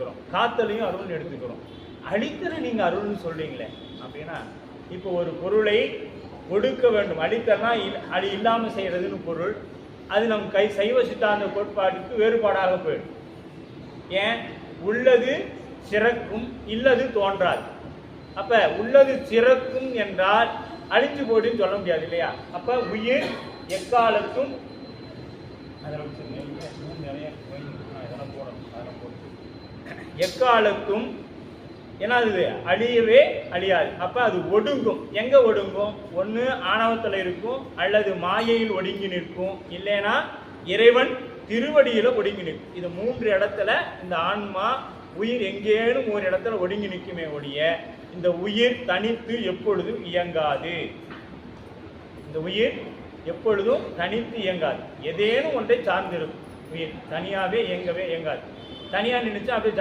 எடுத்துக்கிறோம். காத்தலையும் அருள்னு எடுத்துக்கிறோம். அழித்தலை நீங்கள் அருள்னு சொல்றீங்களே அப்படின்னா இப்போ ஒரு பொருளை ஒடுக்க வேண்டும். அழித்தல்னா இல்- அது இல்லாமல் செய்கிறதுன்னு பொருள். அது நம் கை சைவ சித்தாந்த கோட்பாட்டுக்கு வேறுபாடாக போயிடும். ஏன்? உள்ளது சிறக்கும் இல்லது தோன்றாது. அப்போ உள்ளது சிறக்கும் என்றால் அழிஞ்சு போடுன்னு சொல்ல முடியாது இல்லையா? அப்போ உயிர் எக்காலத்தும் அதில் நிறைய போட்டு எக்காலத்தும் ஏன்னா அது அழியவே அழியாது. அப்போ அது ஒடுங்கும். எங்கே ஒடுங்கும்? ஒன்று ஆணவத்தில் இருக்கும் அல்லது மாயையில் ஒடுங்கி நிற்கும். இல்லைன்னா இறைவன் திருவடியில் ஒடுங்கி நிற்கும். இது மூன்று இடத்துல இந்த ஆன்மா உயிர் எங்கேனும் ஒரு இடத்துல ஒடுங்கி நிற்குமே ஒழிய இந்த உயிர் தனித்து எப்பொழுதும் இயங்காது. இந்த உயிர் எப்பொழுதும் தனித்து இயங்காது. ஏதேனும் ஒன்றை சார்ந்திருக்கும். உயிர் தனியாகவே இயங்கவே இயங்காது. தனியாக நினைச்சா அப்படியே